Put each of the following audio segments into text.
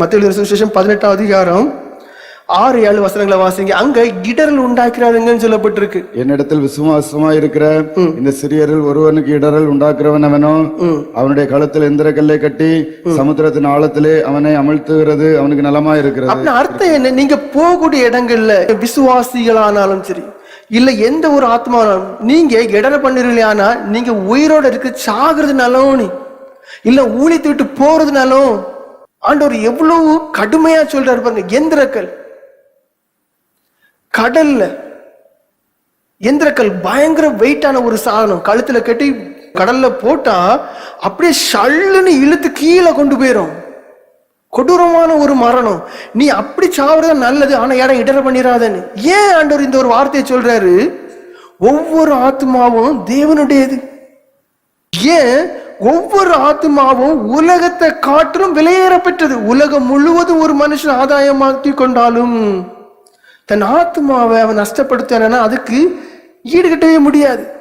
மத்திய சுவிசேஷம் பதினெட்டாம் அதிகாரம் ஆறு ஏழு வசனங்களை வாசிங்க. அங்க இடரல் உண்டாக்கிறாருங்கன்னு சொல்லப்பட்டிருக்கு. என்னிடத்தில் விசுவாசமா இருக்கிற இந்த சிறியரில் ஒருவனுக்கு இடரல் உண்டாக்குறவன் அவனோ? அவனுடைய கழுத்தில் எந்திர கல்லை கட்டி சமுத்திரத்தின் ஆழத்திலே அவனை அமிழ்த்துகிறது அவனுக்கு நலமா இருக்கிறது. அர்த்தம் என்ன? நீங்க போகக்கூடிய இடங்கள்ல விசுவாசிகளானாலும் சரி இல்ல எந்த ஒரு ஆத்மானாலும் நீங்க இடர பண்ணிருலையானா நீங்க உயிரோட இருக்கு சாகிறதுனாலும் நீ? இல்ல ஊழித்து விட்டு போறதுனாலும் ஆண்டவர் எவ்வளவு கடுமையா சொல்றாரு பாருங்க எந்திரக்கல். கடல்ல எந்திரக்கல் பயங்கர வெயிட்டான ஒரு சாதனம் கழுத்துல கட்டி கடல்ல போட்டா அப்படியே ஷல்லுன்னு இழுத்து கீழே கொண்டு போயிடும் கொடூரமான ஒரு மரணம். நீ அப்படி சாவறது நல்லது ஆனா இடம் இடர பண்ணிடாதன்னு ஏன் ஆண்டவர் இந்த ஒரு வார்த்தையை சொல்றாரு? ஒவ்வொரு ஆத்மாவும் தேவனுடையது. ஏன்? ஒவ்வொரு ஆத்மாவும் உலகத்தை காட்டிலும் விலையேறப்பெற்றது. உலகம் முழுவதும் ஒரு மனுஷன் ஆதாயமாக்கி கொண்டாலும் தன் ஆத்மாவை அவன் நஷ்டப்படுத்தானா அதுக்கு ஈடுகட்டவே முடியாது.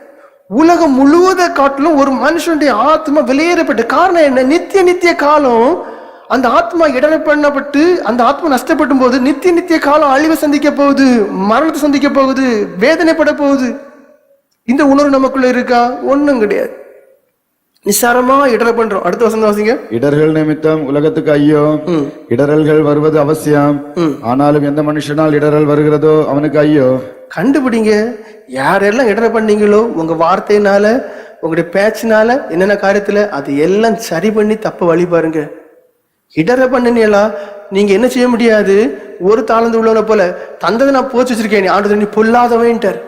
உலகம் முழுவதை காட்டிலும் ஒரு மனுஷனுடைய ஆத்மா வெளியேறப்பட்டு காரணம் என்ன? நித்திய நித்திய காலம் அந்த ஆத்மா இடர பண்ணப்பட்டு அந்த ஆத்மா நஷ்டப்படும் போது நித்திய நித்திய காலம் அழிவை சந்திக்க போகுது மரணத்தை சந்திக்க போகுது வேதனைப்பட போகுது. இந்த உணர்வு நமக்குள்ள இருக்கா? ஒன்றும் கிடையாது. நிசாரமா இடர பண்றோம். அடுத்த வசனம் வாசிங்க. இடர்கள் நிமித்தம் உலகத்துக்கு ஐயோ இடரல்கள் வருவது அவசியம். ஆனாலும் எந்த மனுஷனால் இடரல் வருகிறதோ அவனுக்கு ஐயோ. கண்டுபிடிங்க. யாரெல்லாம் இடர பண்ணீங்களோ உங்க வார்த்தையினால உங்களுடைய பேச்சினால என்னென்ன காரியத்துல அது எல்லாம் சரி பண்ணி தப்ப வழி பாருங்க. இடர பண்ணினீங்களா? நீங்க என்ன செய்ய முடியாது? ஒரு தாளந்து உள்ளவனை போல தந்ததை நான் போச்சு வச்சிருக்கேன் ஆண்டு பொல்லாதவன்ட்டார்.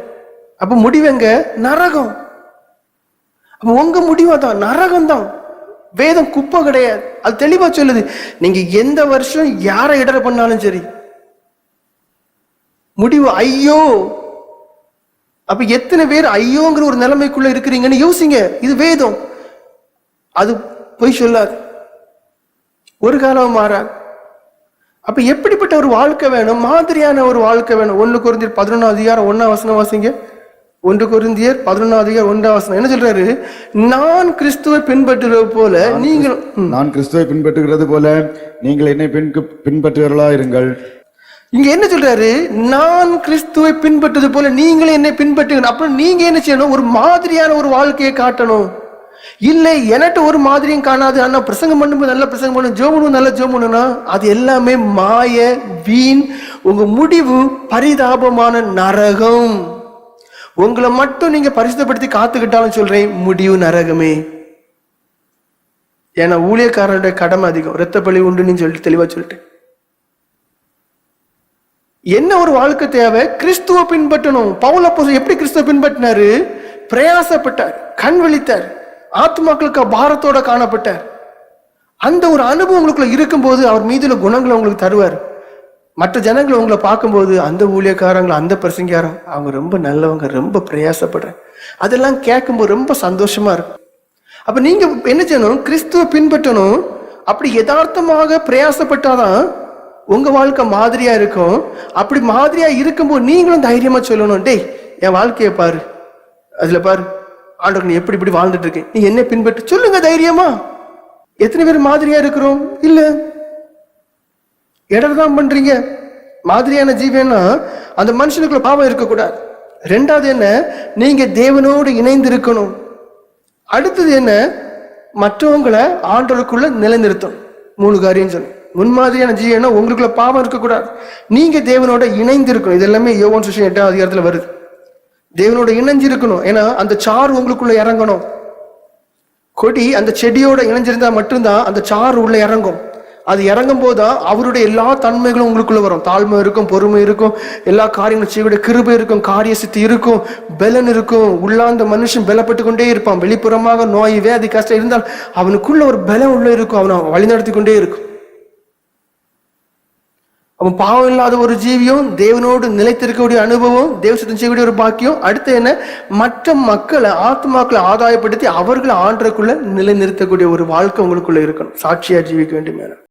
அப்ப முடிவெங்க? நரகம். அப்போ உங்க முடிவா தான் நரகம் தான் வேதம் குப்பை கிடையாது. அது தெளிவா சொல்லுது. நீங்க எந்த வருஷம் யாரை இடர பண்ணாலும் சரி. முடிவு ஐயோ. அப்ப எத்தனை பேர் ஐயோங்கிற ஒரு நிலைமைக்குள்ள இருக்கிறீங்கன்னு யோசிங்க. இது வேதம். அது பொய் சொல்லாது. ஒரு காலம் மாறாது. அப்ப எப்படிப்பட்ட ஒரு வாழ்க்கை வேணும்? மாதிரியான ஒரு வாழ்க்கை வேணும். ஒன்னு குருந்தியர் பதினொன்றாம் அதிகாரம் ஒன்னா வசனம் வாசிங்க. ஒன்று குருந்தியர் பதினொன்றாம் அதிகாரம் ஒன்றாம் வசனம். என்ன சொல்றாரு? நான் கிறிஸ்துவை பின்பற்றுவது போல நீங்கள். நான் கிறிஸ்துவை பின்பற்றுகிறது போல நீங்கள் என்னை பின் பின்பற்றுகிறவர்களா இருங்கள் இங்க என்ன சொல்றாரு? நான் கிறிஸ்துவை பின்பற்றது போல நீங்களும் என்னை பின்பற்றுங்க அப்புறம் நீங்க என்ன செய்யணும்? ஒரு மாதிரியான ஒரு வாழ்க்கையை காட்டணும். இல்லை எனட்டு ஒரு மாதிரியும் காணாது. ஆனா பிரசங்கம் பண்ணும்போது நல்ல பிரசங்கம் பண்ணணும் ஜோம் பண்ணும்போது நல்ல ஜோம் பண்ணணும்னா அது எல்லாமே மாய வீண் உங்க முடிவு பரிதாபமான நரகம். உங்களை மட்டும் நீங்க பரிசுத்தப்படுத்தி காத்துக்கிட்டாலும் சொல்றேன் முடிவு நரகமே. ஏன்னா ஊழியக்காரனுடைய கடமை அதிகம். இரத்த உண்டுன்னு சொல்லிட்டு தெளிவா சொல்லிட்டு என்ன ஒரு வாழ்க்கை தேவை? கிறிஸ்துவ பின்பற்றணும். பவுல அப்போஸ்தலன் எப்படி கிறிஸ்துவ பின்பற்றினாரு? பிரயாசப்பட்டார் கண் விழித்தார் ஆத்மாக்களுக்கு பாரத்தோட காணப்பட்டார். அந்த ஒரு அனுபவம் உங்களுக்குள்ள இருக்கும்போது அவர் மீதுல குணங்களை உங்களுக்கு தருவார். மற்ற ஜனங்களை உங்களை பார்க்கும்போது அந்த ஊழியக்காரங்களை அந்த பிரசங்காரம் அவங்க ரொம்ப நல்லவங்க ரொம்ப பிரயாசப்படுறேன். அதெல்லாம் கேட்கும்போது ரொம்ப சந்தோஷமா இருக்கும். அப்ப நீங்க என்ன செய்யணும்? கிறிஸ்துவ பின்பற்றணும். அப்படி யதார்த்தமாக பிரயாசப்பட்டாதான் உங்க வாழ்க்கை மாதிரியா இருக்கும். அப்படி மாதிரியா இருக்கும்போது நீங்களும் தைரியமா சொல்லணும். டேய் என் வாழ்க்கையை பாரு. அதுல பாரு ஆண்டவர் நீ எப்படி இப்படி வாழ்ந்துட்டு இருக்கேன். நீ என்ன பின்பற்று. சொல்லுங்க தைரியமா. எத்தனை பேர் மாதிரியா இருக்கிறோம்? இல்லை. இடர்தான் பண்றீங்க? மாதிரியான ஜீவன்னா அந்த மனுஷனுக்குள்ள பாவம் இருக்கக்கூடாது. ரெண்டாவது என்ன? நீங்க தேவனோடு இணைந்து இருக்கணும் அடுத்தது என்ன? மற்றவங்களை ஆண்டவருக்குள்ள நிலைநிறுத்தும் மூணு காரியம் சொல்லு. முன்மாதிரியான ஜீவனா உங்களுக்குள்ள பாவம் இருக்கக்கூடாது. நீங்க தேவனோட இணைந்து இருக்கணும் இது எல்லாமே யோகன் சுஷன் எட்டாம் அதிகாரத்துல வருது. தேவனோட இணைஞ்சு இருக்கணும் ஏன்னா அந்த சாறு உங்களுக்குள்ள இறங்கணும். கொடி அந்த செடியோட இணைஞ்சிருந்தா மட்டும்தான் அந்த சாறு உள்ள இறங்கும். அது இறங்கும் போதுதான் அவருடைய எல்லா தன்மைகளும் உங்களுக்குள்ள வரும். தாழ்மை இருக்கும் பொறுமை இருக்கும் எல்லா காரியங்களும் செய்யக்கூடிய கிருபை இருக்கும் காரிய சித்தி இருக்கும் பலன் இருக்கும். உள்ளாந்த மனுஷன் பலப்பட்டு கொண்டே இருப்பான். வெளிப்புறமாக நோய் வேதி கஷ்டம் இருந்தால் அவனுக்குள்ள ஒரு பலம் உள்ள இருக்கும். அவனை வழிநடத்தி கொண்டே இருக்கும். அவன் பாவம் இல்லாத ஒரு ஜீவியும் தேவனோடு நிலைத்திருக்கக்கூடிய அனுபவம் தேவசத்தம் செய்யக்கூடிய ஒரு பாக்கியம். அடுத்து என்ன? மற்ற மக்களை ஆத்மாக்களை ஆதாயப்படுத்தி அவர்களை ஆண்டக்குள்ள நிலைநிறுத்தக்கூடிய ஒரு வாழ்க்கை உங்களுக்குள்ள இருக்கணும். சாட்சியா ஜீவிக்க வேண்டும் மேலே